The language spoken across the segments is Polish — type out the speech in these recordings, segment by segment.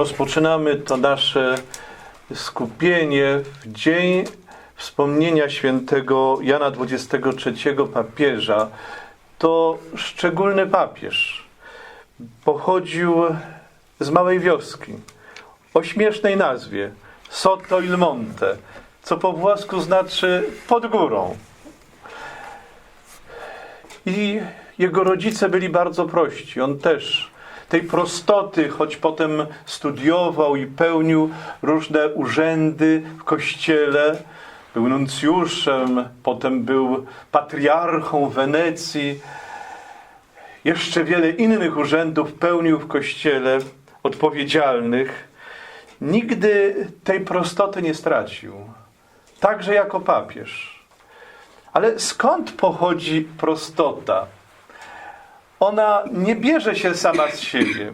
Rozpoczynamy to nasze skupienie w dzień wspomnienia świętego Jana XXIII papieża. To szczególny papież. Pochodził z małej wioski o śmiesznej nazwie Sotto il Monte, co po włosku znaczy pod górą. I jego rodzice byli bardzo prości. On też tej prostoty, choć potem studiował i pełnił różne urzędy w kościele, był nuncjuszem, potem był patriarchą Wenecji, jeszcze wiele innych urzędów pełnił w kościele odpowiedzialnych. Nigdy tej prostoty nie stracił, także jako papież. Ale skąd pochodzi prostota? Ona nie bierze się sama z siebie.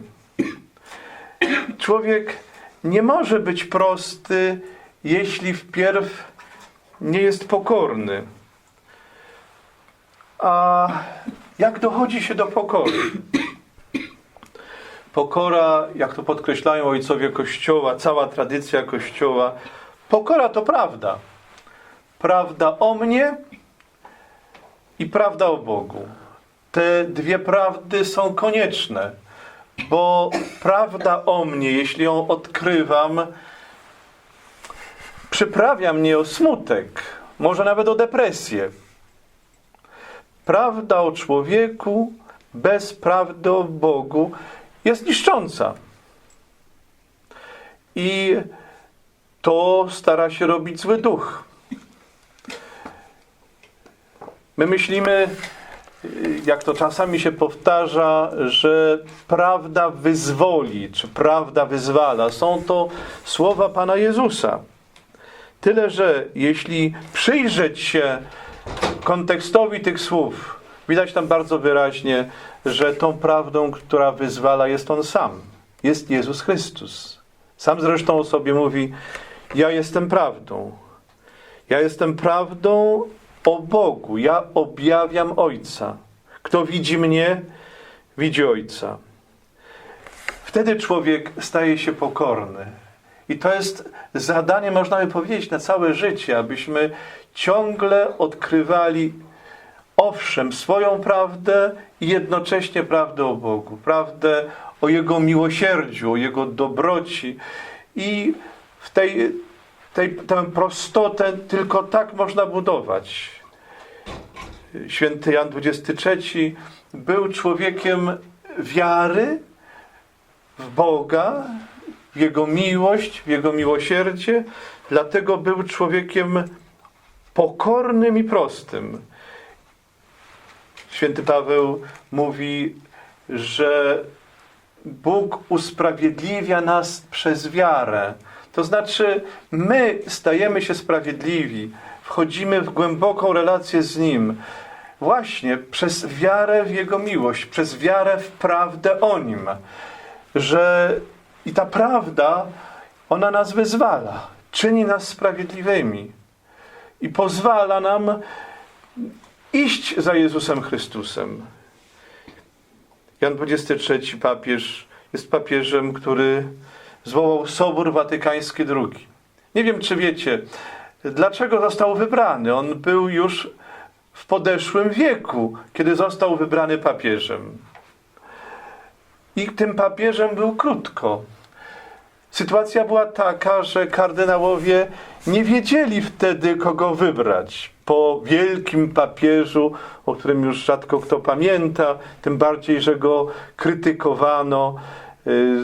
Człowiek nie może być prosty, jeśli wpierw nie jest pokorny. A jak dochodzi się do pokory? Pokora, jak to podkreślają ojcowie Kościoła, cała tradycja Kościoła, pokora to prawda. Prawda o mnie i prawda o Bogu. Te dwie prawdy są konieczne, bo prawda o mnie, jeśli ją odkrywam, przyprawia mnie o smutek, może nawet o depresję. Prawda o człowieku bez prawdy o Bogu jest niszcząca. I to stara się robić zły duch. My myślimy, jak to czasami się powtarza, że prawda wyzwoli, czy prawda wyzwala. Są to słowa Pana Jezusa. Tyle, że jeśli przyjrzeć się kontekstowi tych słów, widać tam bardzo wyraźnie, że tą prawdą, która wyzwala, jest On sam. Jest Jezus Chrystus. Sam zresztą o sobie mówi: Ja jestem prawdą. Ja jestem prawdą o Bogu. Ja objawiam Ojca. Kto widzi mnie, widzi Ojca. Wtedy człowiek staje się pokorny. I to jest zadanie, można by powiedzieć, na całe życie, abyśmy ciągle odkrywali, owszem, swoją prawdę i jednocześnie prawdę o Bogu, prawdę o Jego miłosierdziu, o Jego dobroci. I w tej, tej, tę prostotę tylko tak można budować. Święty Jan XXIII był człowiekiem wiary w Boga, w Jego miłość, w Jego miłosierdzie, dlatego był człowiekiem pokornym i prostym. Święty Paweł mówi, że Bóg usprawiedliwia nas przez wiarę. To znaczy, my stajemy się sprawiedliwi, wchodzimy w głęboką relację z Nim, właśnie przez wiarę w Jego miłość, przez wiarę w prawdę o Nim. Że i ta prawda, ona nas wyzwala, czyni nas sprawiedliwymi i pozwala nam iść za Jezusem Chrystusem. Jan XXIII papież jest papieżem, który zwołał Sobór Watykański II. Nie wiem, czy wiecie, dlaczego został wybrany. On był już w podeszłym wieku, kiedy został wybrany papieżem. I tym papieżem był krótko. Sytuacja była taka, że kardynałowie nie wiedzieli wtedy, kogo wybrać. Po wielkim papieżu, o którym już rzadko kto pamięta, tym bardziej, że go krytykowano,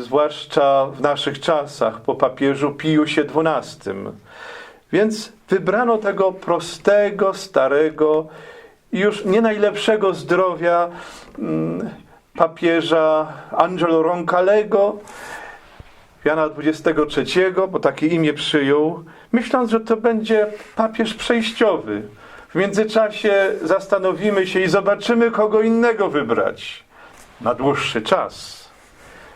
zwłaszcza w naszych czasach, po papieżu Piusie XII. Więc wybrano tego prostego, starego i już nie najlepszego zdrowia mm, papieża Angelo Roncalego, Jana XXIII, bo takie imię przyjął, myśląc, że to będzie papież przejściowy. W międzyczasie zastanowimy się i zobaczymy, kogo innego wybrać na dłuższy czas.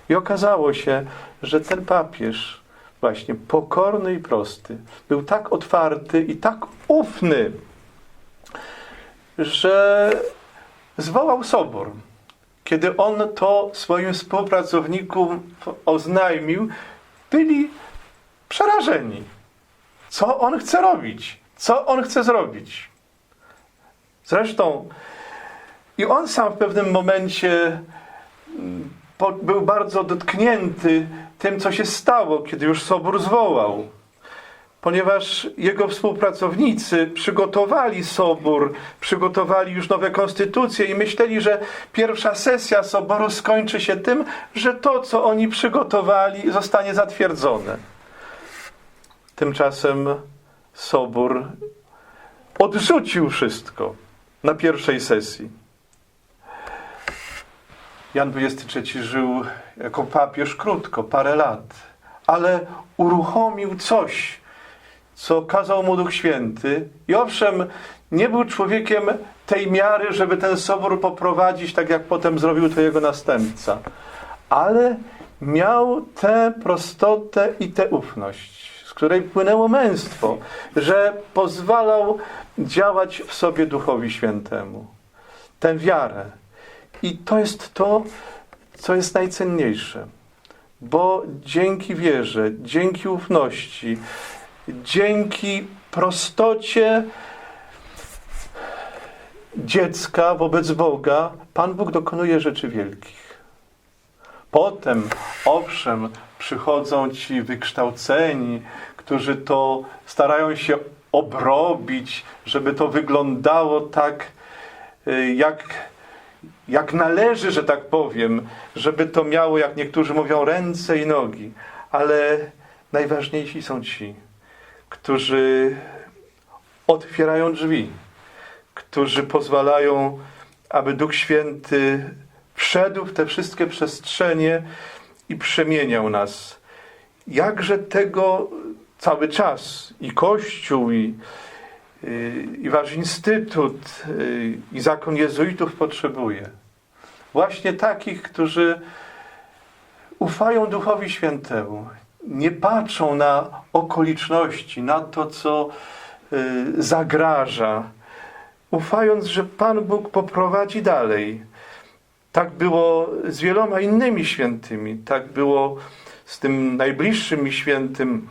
I okazało się, że ten papież, właśnie pokorny i prosty, był tak otwarty i tak ufny, że zwołał sobor. Kiedy on to swoim współpracownikom oznajmił, byli przerażeni. Co on chce robić? Co on chce zrobić? Zresztą i on sam w pewnym momencie był bardzo dotknięty tym, co się stało, kiedy już Sobór zwołał. Ponieważ jego współpracownicy przygotowali Sobór, przygotowali już nowe konstytucje i myśleli, że pierwsza sesja Soboru skończy się tym, że to, co oni przygotowali, zostanie zatwierdzone. Tymczasem Sobór odrzucił wszystko na pierwszej sesji. Jan XXIII żył jako papież krótko, parę lat, ale uruchomił coś, co kazał mu Duch Święty. I owszem, nie był człowiekiem tej miary, żeby ten sobór poprowadzić, tak jak potem zrobił to jego następca, ale miał tę prostotę i tę ufność, z której płynęło męstwo, że pozwalał działać w sobie Duchowi Świętemu. Tę wiarę. I to jest to, co jest najcenniejsze. Bo dzięki wierze, dzięki ufności, dzięki prostocie dziecka wobec Boga, Pan Bóg dokonuje rzeczy wielkich. Potem, owszem, przychodzą ci wykształceni, którzy to starają się obrobić, żeby to wyglądało tak, y, jak, jak należy, że tak powiem, żeby to miało, jak niektórzy mówią, ręce i nogi. Ale najważniejsi są ci, którzy otwierają drzwi, którzy pozwalają, aby Duch Święty wszedł w te wszystkie przestrzenie i przemieniał nas. Jakże tego cały czas i Kościół, i, i Wasz Instytut, y, i zakon jezuitów potrzebuje. Właśnie takich, którzy ufają Duchowi Świętemu, nie patrzą na okoliczności, na to, co y, zagraża, ufając, że Pan Bóg poprowadzi dalej. Tak było z wieloma innymi świętymi. Tak było z tym najbliższym mi świętym,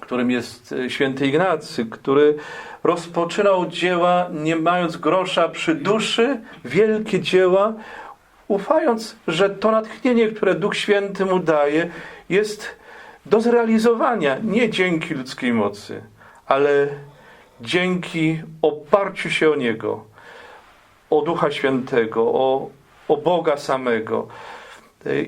którym jest e, święty Ignacy, który rozpoczynał dzieła, nie mając grosza przy duszy, wielkie dzieła, ufając, że to natchnienie, które Duch Święty mu daje, jest do zrealizowania nie dzięki ludzkiej mocy, ale dzięki oparciu się o Niego, o Ducha Świętego, o, o Boga samego.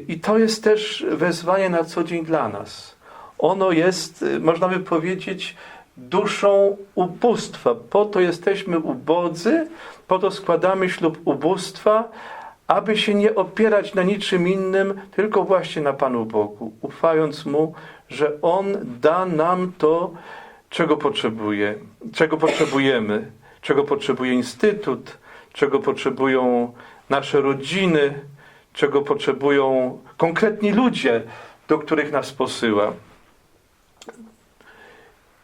I to jest też wezwanie na co dzień dla nas. Ono jest, można by powiedzieć, duszą ubóstwa. Po to jesteśmy ubodzy, po to składamy ślub ubóstwa, aby się nie opierać na niczym innym, tylko właśnie na Panu Bogu, ufając Mu, że On da nam to, czego potrzebuje, czego potrzebujemy, czego potrzebuje Instytut, czego potrzebują nasze rodziny, czego potrzebują konkretni ludzie, do których nas posyła.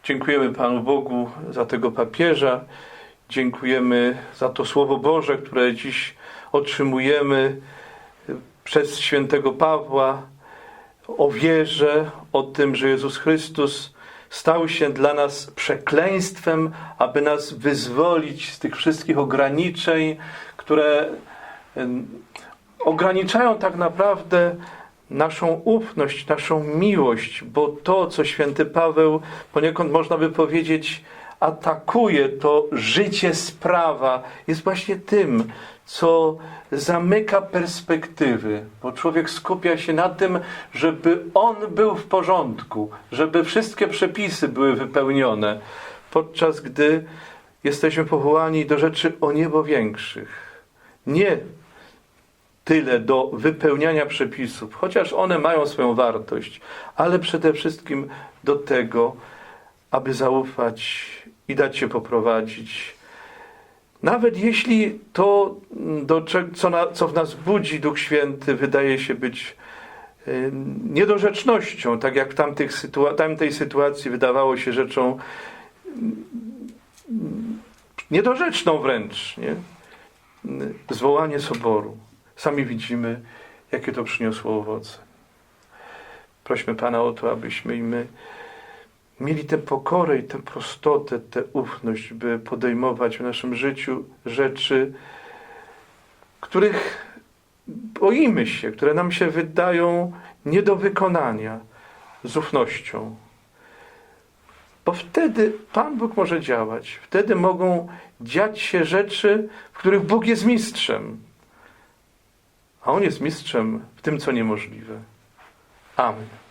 Dziękujemy Panu Bogu za tego papieża. Dziękujemy za to Słowo Boże, które dziś otrzymujemy przez świętego Pawła o wierze, o tym, że Jezus Chrystus stał się dla nas przekleństwem, aby nas wyzwolić z tych wszystkich ograniczeń, które ograniczają tak naprawdę naszą ufność, naszą miłość, bo to, co święty Paweł poniekąd można by powiedzieć, atakuje to życie sprawa, jest właśnie tym, co zamyka perspektywy, bo człowiek skupia się na tym, żeby on był w porządku, żeby wszystkie przepisy były wypełnione, podczas gdy jesteśmy powołani do rzeczy o niebo większych. Nie tyle do wypełniania przepisów, chociaż one mają swoją wartość, ale przede wszystkim do tego, aby zaufać i dać się poprowadzić. Nawet jeśli to, do, cze- co, na, co w nas budzi Duch Święty, wydaje się być y, niedorzecznością, tak jak w tamtych sytua- tamtej sytuacji wydawało się rzeczą mm, niedorzeczną wręcz, nie? zwołanie soboru. Sami widzimy, jakie to przyniosło owoce. Prośmy Pana o to, abyśmy i my mieli tę pokorę i tę prostotę, tę ufność, by podejmować w naszym życiu rzeczy, których boimy się, które nam się wydają nie do wykonania z ufnością. Bo wtedy Pan Bóg może działać. Wtedy mogą dziać się rzeczy, w których Bóg jest mistrzem. A On jest mistrzem w tym, co niemożliwe. Amen.